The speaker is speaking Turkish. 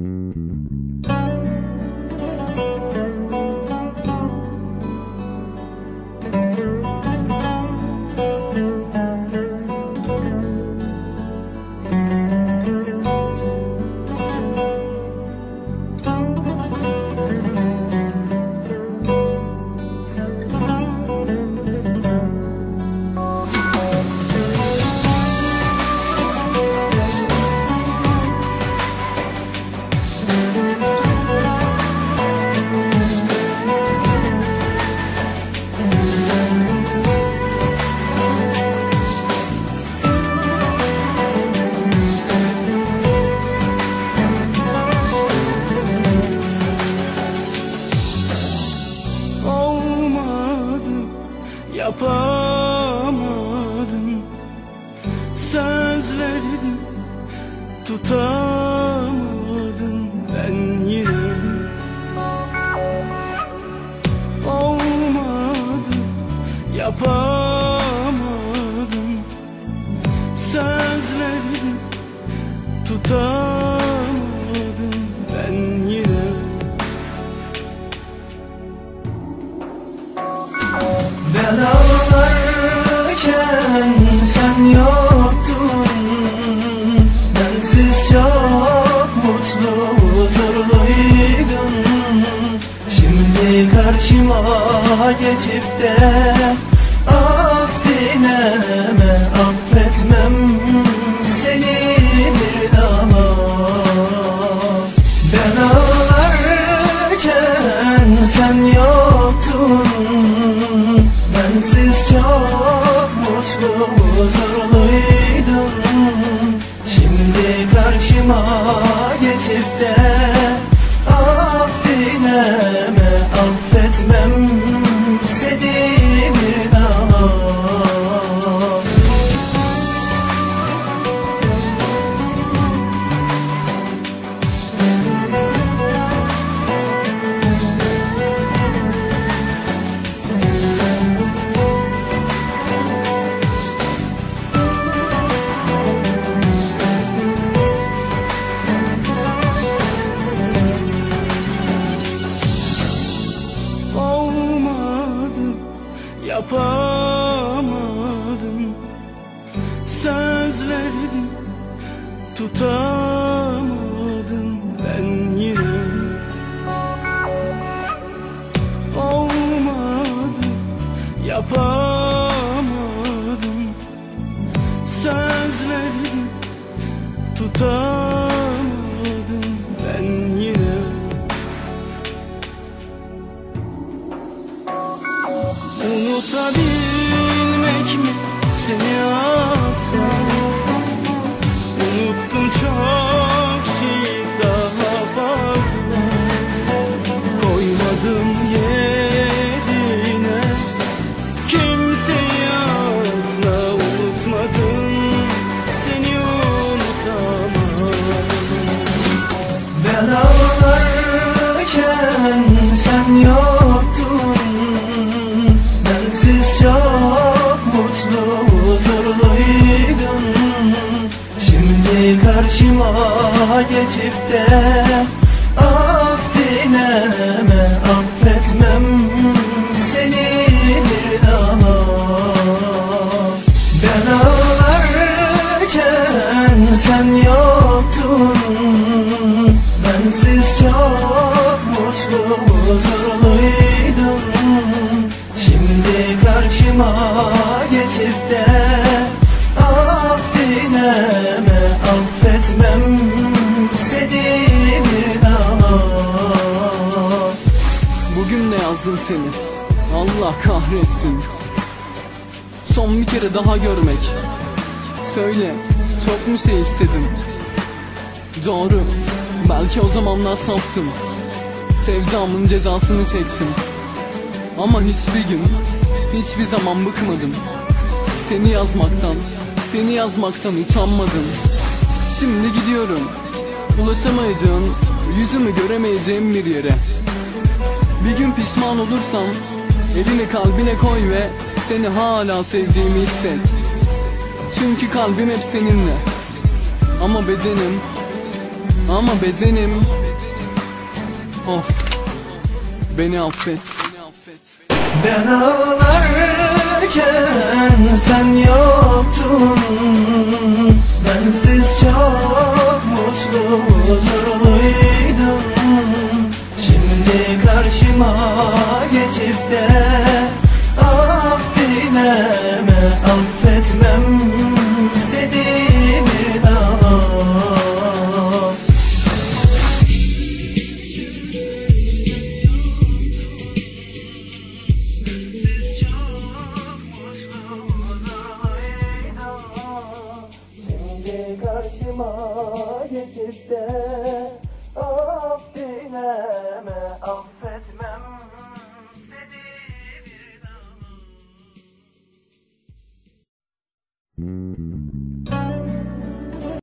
Olmadı Söz verdim tutamadım ben yine. Olmadı yapamadım. Söz verdim tutamadım ben yine. Ben ağlarken sen yoktun geçip de yapamadım. Söz verdim tutamadım Unutabilmek mi seni asla Unuttum çok şey daha fazla. Koymadım yerine. Kimseyi asla unutmadım. Seni unutamam. Ben ağlarken geçip de Af dileme affetmem seni bir daha. Ben ağlarken sen yoktun Bensiz çok mutlu huzurluydum Şimdi karşıma yazdım seni. Allah kahretsin. Son bir kere daha görmek. Söyle çok mu şey istedim? Doğru. Belki o zamanlar saftım. Sevdamın cezasını çektim. Ama hiçbir gün Hiçbir zaman bıkmadım. Seni yazmaktan Seni yazmaktan utanmadım. Şimdi gidiyorum. Ulaşamayacağın Yüzümü göremeyeceğim bir yere Bir gün pişman olursam Elini kalbine koy ve Seni hala sevdiğimi hisset. Çünkü kalbim hep seninle. Ama bedenim Ama bedenim. Of Beni affet. Ben ağlarken sen yoktun. Bensiz çok özlemsedi bir daha Şimdi karşıma geçip de ah, Af dileme affetme. Mm-hmm.